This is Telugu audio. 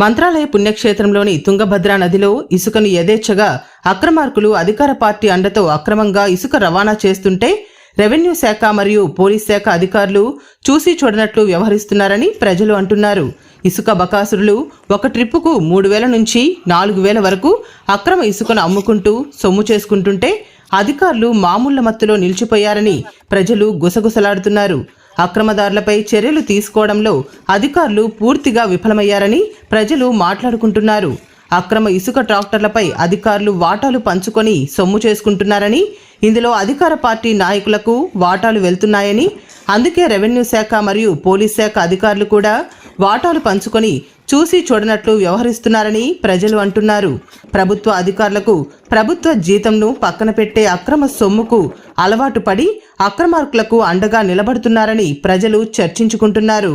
మంత్రాలయ పుణ్యక్షేత్రంలోని తుంగభద్ర నదిలో ఇసుకను యథేచ్ఛగా అక్రమార్కులు అధికార పార్టీ అండతో అక్రమంగా ఇసుక రవాణా చేస్తుంటే రెవెన్యూ శాఖ మరియు పోలీస్ శాఖ అధికారులు చూసి చూడనట్లు వ్యవహరిస్తున్నారని ప్రజలు అంటున్నారు. ఇసుక బకాసురులు ఒక ట్రిప్పుకు మూడు వేల నుంచి నాలుగు వేల వరకు అక్రమ ఇసుకను అమ్ముకుంటూ సొమ్ము చేసుకుంటుంటే అధికారులు మామూళ్ళ మత్తులో నిలిచిపోయారని ప్రజలు గుసగుసలాడుతున్నారు. అక్రమదారులపై చర్యలు తీసుకోవడంలో అధికారులు పూర్తిగా విఫలమయ్యారని ప్రజలు మాట్లాడుకుంటున్నారు. అక్రమ ఇసుక ట్రాక్టర్లపై అధికారులు వాటాలు పంచుకొని సొమ్ము చేసుకుంటున్నారని ఇందులో అధికార పార్టీ నాయకులకు వాటాలు వెళ్తున్నాయని అందుకే రెవెన్యూ శాఖ మరియు పోలీస్ శాఖ అధికారులు కూడా వాటాలు పంచుకొని చూసి చూడనట్లు వ్యవహరిస్తున్నారని ప్రజలు అంటున్నారు. ప్రభుత్వ అధికారులకు ప్రభుత్వ జీతంను పక్కన పెట్టే అక్రమ సొమ్ముకు అలవాటు పడి అక్రమార్కులకు అండగా నిలబడుతున్నారని ప్రజలు చర్చించుకుంటున్నారు.